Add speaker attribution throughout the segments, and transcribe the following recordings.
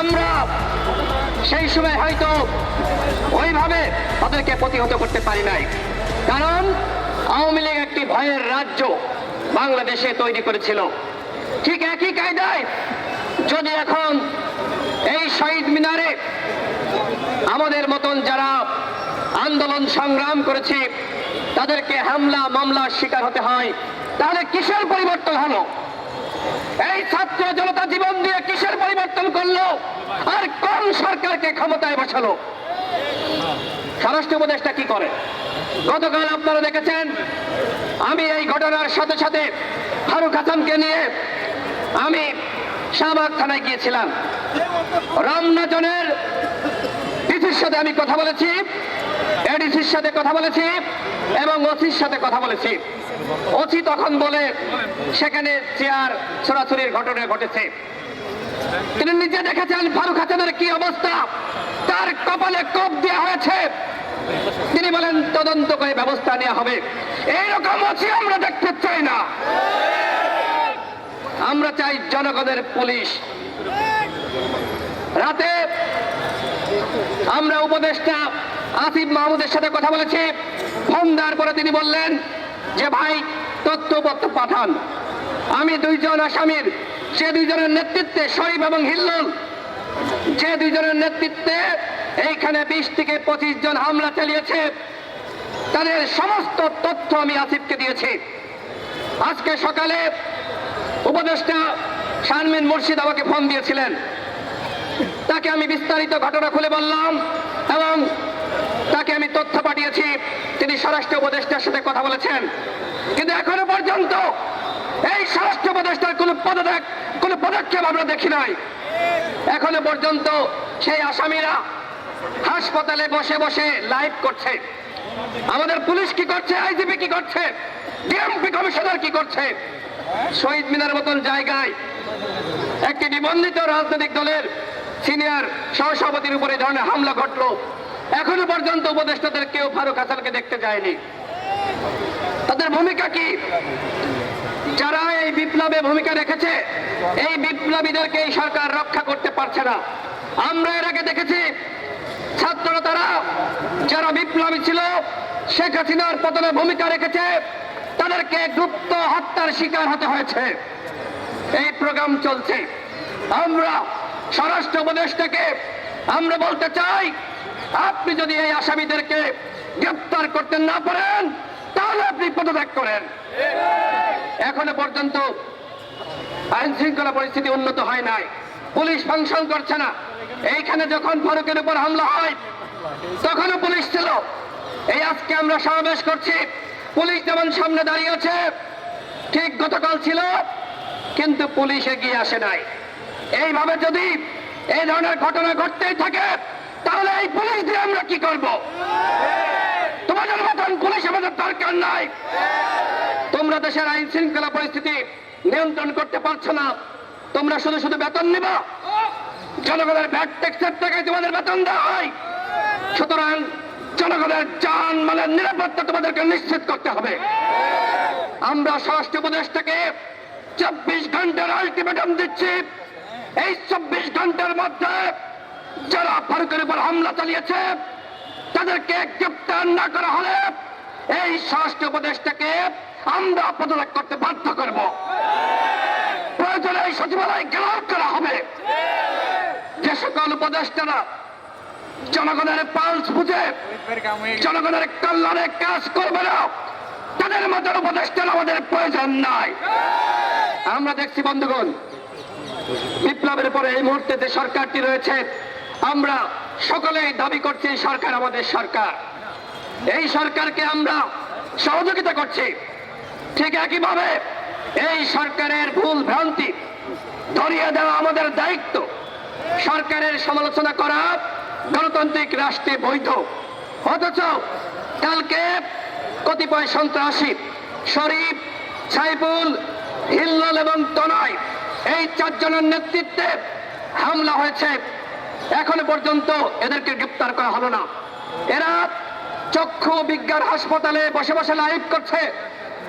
Speaker 1: আমরা সেই সময় হয়তো ওইভাবে তাদেরকে প্রতিহত করতে পারি নাই। কারণ আওয়ামী লীগ একটি ভয়ের রাজ্য বাংলাদেশে তৈরি করেছিল। ঠিক একই কায়দায় যদি এখন এই শহীদ মিনারে আমাদের মতন যারা আন্দোলন সংগ্রাম করেছে, তাদেরকে হামলা, মামলার শিকার হতে হয়, তাহলে কিসের পরিবর্তন হলো? এই ছাত্র জনতা জীবন দিয়ে কিসের পরিবর্তন করল? আর কোন সরকারকে ক্ষমতায় বসালো? স্বরাষ্ট্র উপদেশটা কি করে? গতকাল আপনারা দেখেছেন, আমি এই ঘটনার সাথে সাথে ফারুক হাসানকে নিয়ে আমি শাহবাগ থানায় গিয়েছিলাম। রামনাজনের ডিসির সাথে আমি কথা বলেছি, এডিসির সাথে কথা বলেছি, এবং ওসির সাথে কথা বলেছি। ওসি তখন বলে, সেখানে চেয়ার ছোড়াছড়ির ঘটনা ঘটেছে। তিনি নিজে দেখেছেন ফারুক হাসানের কি অবস্থা। তার কপালে কোপ দেওয়া হয়েছে। তিনি বলেন, তদন্ত করে ব্যবস্থা নেওয়া হবে। এইরকম ওসি আমরা দেখতে চাই না। আমরা চাই জনগণের পুলিশ। রাতে আমরা উপদেষ্টা আসিফ মাহমুদের সাথে কথা বলেছি। ফোন দেওয়ার পরে তিনি বললেন যে ভাই তথ্যপত্র পাঠান। আমি দুইজন আসামির সে দুইজনের নেতৃত্বে শরীফ এবং হিল্লুল, যে দুইজনের নেতৃত্বে এইখানে বিশ থেকে পঁচিশ জন হামলা চালিয়েছে, তাদের সমস্ত তথ্য আমি আসিফকে দিয়েছি। আজকে সকালে উপদেষ্টা শারমিন মুর্শিদ আমাকে ফোন দিয়েছিলেন। তাকে আমি বিস্তারিত ঘটনা খুলে বললাম এবং তাকে আমি তথ্য পাঠিয়েছি। তিনি স্বরাষ্ট্র উপদেষ্টার সাথে কথা বলেছেন। কিন্তু এখনও পর্যন্ত এই স্বরাষ্ট্র উপদেষ্টার কোনো পদত্যাগ, কোনো পদক্ষেপ আমরা দেখি নাই। এখনও পর্যন্ত সেই আসামিরা হাসপাতালে বসে বসে লাইভ করছে। আমাদের পুলিশ কি করছে? আইজিপি কি করছে? ডিএমপি কমিশনার কি করছে? শহীদ মিনার মতন জায়গায় একটি নিবন্ধিত রাজনৈতিক দলের সিনিয়র সহসভাপতির উপরে ধরনের হামলা ঘটলো। এখনও পর্যন্ত উপদেষ্টাদের কেউ ফারুক হাসানকে দেখতে যায়নি। তাদের ভূমিকা কি? যারা এই বিপ্লবে ভূমিকা রেখেছে, এই বিপ্লবীদেরকে এই সরকার রক্ষা করতে পারছে না। আমরা এর আগে দেখেছি, ছাত্ররা তারা, যারা বিপ্লবী ছিল, শেখ হাসিনার পতনে ভূমিকা রেখেছে, তাদেরকে গুপ্ত হত্যার শিকার হতে হয়েছে। এই প্রোগ্রাম চলছে। আমরা স্বরাষ্ট্র উপদেষ্টাকে, আমরা বলতে চাই আপনি যদি এই আসামিদেরকে গ্রেপ্তার করতে না পারেন, তাহলে আপনি পদত্যাগ করেন। এখনও পর্যন্ত আইন শৃঙ্খলা পরিস্থিতি উন্নত হয় নাই। পুলিশ ফাংশন করছে না। এইখানে যখন ফারুকের উপর হামলা হয়, তখনও পুলিশ ছিল। এই আজকে আমরা সমাবেশ করছি। পুলিশ যেমন সামনে দাঁড়িয়ে আছে, ঠিক গতকাল ছিল, কিন্তু পুলিশ এগিয়ে আসে নাই। এইভাবে যদি এই ধরনের ঘটনা ঘটতেই থাকে তাহলে এই পুলিশ দিয়ে আমরা কি করব? তোমাদের মতন পুলিশ আমাদের দরকার নাই। তোমরা দেশের আইন শৃঙ্খলা পরিস্থিতি নিয়ন্ত্রণ করতে পারছ না। তোমরা শুধু শুধু বেতন নিবা। জনগণের ভ্যাট ট্যাক্সের টাকায় তোমাদের বেতন দেওয়া হয়। সুতরাং জনগণের যান মালের নিরাপত্তা তোমাদেরকে নিশ্চিত করতে হবে। আমরা স্বরাষ্ট্র উপদেশটাকে চব্বিশ ঘণ্টার আলটিমেটাম দিচ্ছি। এই চব্বিশ ঘণ্টার মধ্যে যারা ফারুকের উপর হামলা চালিয়েছে। তাদেরকে গ্রেপ্তার না করা হলে এই স্বরাষ্ট্র উপদেশটাকে আমরা পদত্যাগ করতে বাধ্য করব। প্রয়োজনে এই সচিবালয় ঘেরাও করা হবে। যে সকল উপদেষ্টারা জনগণের পালস বুঝে, জনগণের কল্যাণে কাজ করবে না, তাদের মধ্যে উপদেষ্টার আমাদের প্রয়োজন নাই। আমরা দেখছি, বন্ধুগণ, বিপ্লবের পরে এই মুহূর্তে যে সরকারটি রয়েছে আমরা সকলেই দাবি করছি সরকার আমাদের সরকার। এই সরকারকে আমরা সহযোগিতা করছি। ঠিক একইভাবে এই সরকারের ভুল ভ্রান্তি ধরিয়ে দেওয়া আমাদের দায়িত্ব। সরকারের সমালোচনা করা গণতান্ত্রিক রাষ্ট্রে বৈধ। অথচ কালকে কতিপয় সন্ত্রাসী শরীফ, সাইফুল, হিল্লল এবং তনয় এই চারজনের নেতৃত্বে হামলা হয়েছে। এখনও পর্যন্ত এদেরকে গ্রেপ্তার করা হলো না। এরা চক্ষু বিজ্ঞান হাসপাতালে বসে বসে লাইভ করছে।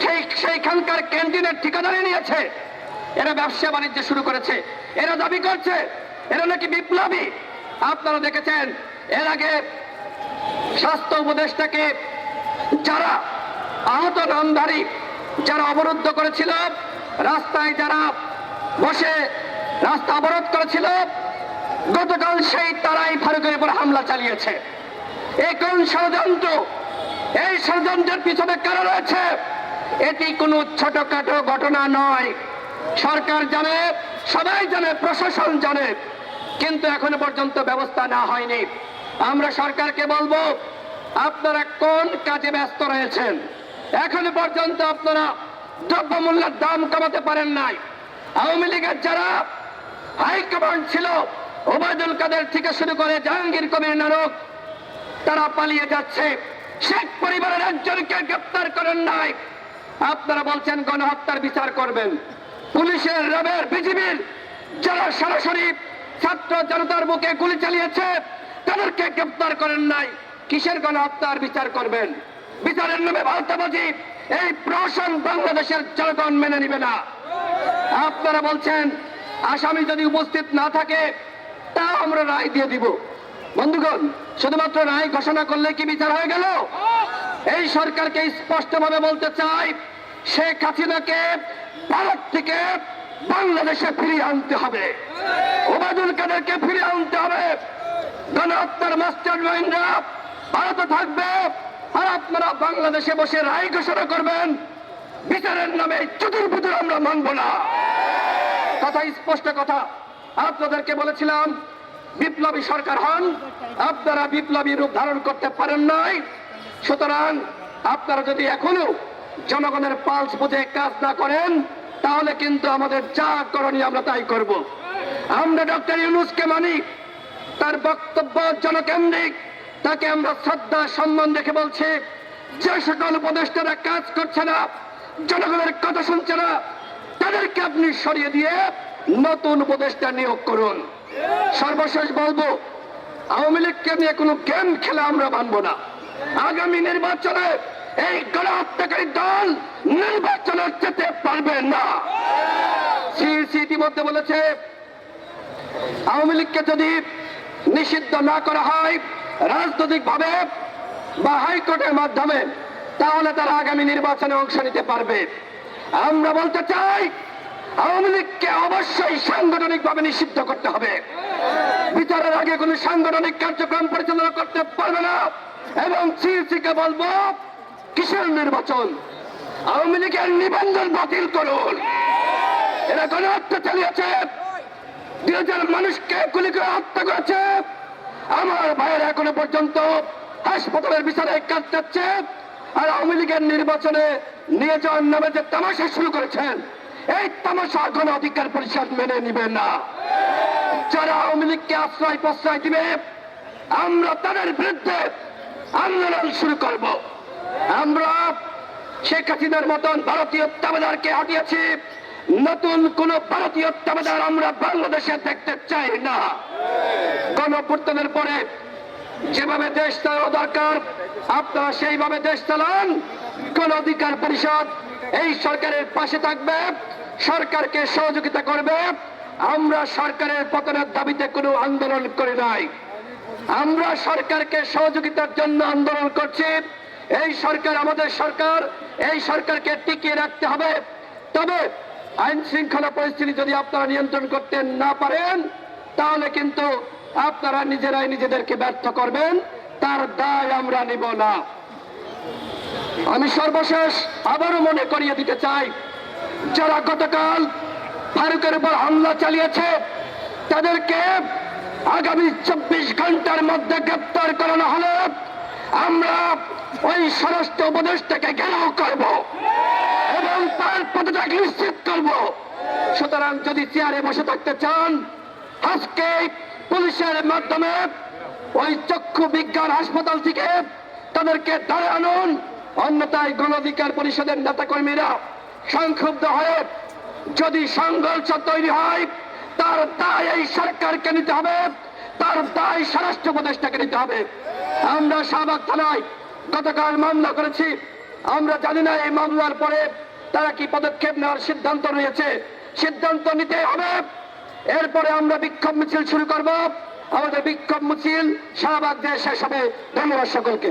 Speaker 1: ঠিক সেইখানকার ক্যান্টিনের ঠিকাদারি নিয়েছে। এরা ব্যবসা বাণিজ্য শুরু করেছে। এরা দাবি করছে, এরা নাকি বিপ্লবী। আপনারা দেখেছেন, এর আগে স্বাস্থ্য উপদেষ্টাকে যারা আহত নামধারী, যারা অবরুদ্ধ করেছিল, রাস্তায় যারা বসে রাস্তা অবরোধ করেছিল গতকাল সেই তারাই ফারুকের উপর হামলা চালিয়েছে। এই কোন ষড়যন্ত্র? এই ষড়যন্ত্রের পিছনে কারা রয়েছে? এটি কোনো ছোটখাটো ঘটনা নয়। সরকার জানে, সবাই জানে, প্রশাসন জানে, কিন্তু এখনও পর্যন্ত ব্যবস্থা না হয়নি। আমরা সরকারকে বলব, আপনারা কোন কাজে ব্যস্ত রয়েছেন? এখনও পর্যন্ত আপনারা দ্রব্যমূল্যের দাম কমাতে পারেন নাই। আওয়ামী লীগের যারা হাইকমান্ড ছিল ওবায়দুল কাদের থেকে শুরু করে জাহাঙ্গীর কবির নানক, তারা পালিয়ে যাচ্ছে। শেখ পরিবারের একজনকে গ্রেপ্তার করেন নাই। আপনারা বলছেন, গণহত্যার বিচার করবেন। পুলিশের র্যাবের বিজিবির যারা সরাসরি ছাত্র জনতার মুখে গুলি চালিয়েছে, তাদেরকে গ্রেপ্তার করেন নাই। কিসের গণহত্যার বিচার করবেন? বিচারের নামে ভারতাবাজি এই প্রশাসন বাংলাদেশের জনগণ মেনে নিবে না। আপনারা বলছেন, আসামি যদি উপস্থিত না থাকে তা আমরা রায় দিয়ে দিব। বন্ধুগণ, শুধুমাত্র রায় ঘোষণা করলে কি বিচার হয়ে গেল? এই সরকারকে স্পষ্টভাবে বলতে চাই, শেখ হাসিনাকে ভারত থেকে বাংলাদেশে ফিরিয়ে আনতে হবে। ওবায়দুল কাদেরকে ফিরিয়ে আনতে হবে। গণহত্যার মাস্টার মাইন্ডরা ভারতে থাকবে আর আপনারা বাংলাদেশে বসে রায় ঘোষণা করবেন। বিচারের নামে চতুর্ভুতুর আমরা মানব না। কথা স্পষ্ট কথা। আপনাদেরকে বলেছিলাম, বিপ্লবী সরকার হন, আপনারা বিপ্লবী রূপ ধারণ করতে পারেন নাই। সুতরাং আপনারা যদি এখনও জনগণের পালস বুঝে কাজ না করেন, তাহলে কিন্তু আমাদের যা করণীয় আমরা তাই করব। আমরা ডক্টর ইউনুসকে মানি, তার বক্তব্য জনকেন্দ্রিক, তাকে আমরা শ্রদ্ধা, সম্মান রেখে বলছি, যে সকল উপদেষ্টারা কাজ করছে না, জনগণের কথা শুনছে না, তাদেরকে আপনি সরিয়ে দিয়ে নতুন উপদেষ্টা নিয়োগ করুন। সর্বশেষ বলব, আওয়ামী লীগকে নিয়ে কোনো গেম খেলা আমরা মানবো না। আগামী নির্বাচনে এই গণহত্যাকারী দল নির্বাচনে যেতে পারবে না। সিইসি ইতিমধ্যে বলেছে, আওয়ামী লীগকে যদি নিষিদ্ধ না করা হয় রাজনৈতিক ভাবে বা হাইকোর্টের মাধ্যমে, তাহলে তারা আগামী নির্বাচনে অংশ নিতে পারবে। আমরা বলতে চাই আওয়ামী লীগকে অবশ্যই সাংগঠনিক ভাবে নিষিদ্ধ করতে হবে। বিচারের আগে কোন সাংগঠনিক কার্যক্রম পরিচালনা করতে পারবে না এবং সিইসি কে বলব, কিসের নির্বাচন? আওয়ামী লীগের নিবন্ধন বাতিল করুন। এরা গণহত্যা চালিয়েছে। দুই হাজার মানুষকে গুলি করে হত্যা করেছে। আমার ভাইয়ের এখনও পর্যন্ত হাসপাতালের বিচারে কাটাচ্ছে আর আওয়ামী লীগের নির্বাচনে নিয়ে যাওয়ার নামে যে তামাশা শুরু করেছেন এই তামাশা গণ অধিকার পরিষদ মেনে নিবে না। যারা আওয়ামী লীগকে আশ্রয় প্রশ্রয় দিবে, আমরা তাদের বিরুদ্ধে আন্দোলন শুরু করব। আমরা শেখ হাসিনার মতন ভারতীয় তাবেদারকে হটিয়েছি নতুন কোন ভারতীয় তাবেদার আমরা বাংলাদেশে দেখতে চাই না। গণপূর্তনের পরে যেভাবে দেশ চালানো দরকার, আপনারা সেইভাবে দেশ চালান। কোন অধিকার পরিষদ এই সরকারের পাশে থাকবে। সরকারকে সহযোগিতা করবে, আমরা সরকারের পতনের দাবিতে কোনো আন্দোলন করি নাই। আমরা সরকারকে সহযোগিতার জন্য আন্দোলন করছি। এই সরকার আমাদের সরকার, এই সরকারকে টিকিয়ে রাখতে হবে। তবে আইন শৃঙ্খলা পরিস্থিতি যদি আপনারা নিয়ন্ত্রণ করতে না পারেন, তাহলে কিন্তু আপনারা নিজেরাই নিজেদেরকে ব্যর্থ করবেন। তার দায় আমরা নিব না। আমি সর্বশেষ আবারও মনে করিয়ে দিতে চাই যারা গতকাল ফারুকের উপর হামলা চালিয়েছে, তাদেরকে আগামী চব্বিশ ঘণ্টার মধ্যে গ্রেপ্তার করানো হলে আমরা ওই স্বরাষ্ট্র উপদেশটাকে ঘেরাও করব এবং তার পদত্যাগ নিশ্চিত করব। সুতরাং যদি চেয়ারে বসে থাকতে চান, আজকে পুলিশের মাধ্যমে ওই চক্ষু বিজ্ঞান হাসপাতাল থেকে তাদেরকে আনুন। অন্যথায় গণ অধিকার পরিষদের নেতাকর্মীরা সংক্ষুব্ধ হয়ে যদি সংঘর্ষ তৈরি হয়, তার দায় এই সরকারকে নিতে হবে, তার দায় স্বরাষ্ট্র উপদেষ্টাকে নিতে হবে। আমরা শাহবাগ থানায় গতকাল মামলা করেছি। আমরা জানি না এই মামলার পরে তারা কি পদক্ষেপ নেওয়ার সিদ্ধান্ত নিয়েছে। সিদ্ধান্ত নিতে হবে। এরপরে আমরা বিক্ষোভ মিছিল শুরু করব। আমাদের বিক্ষোভ মিছিল শাহবাগ দিয়ে শেষ হবে। ধন্যবাদ সকলকে।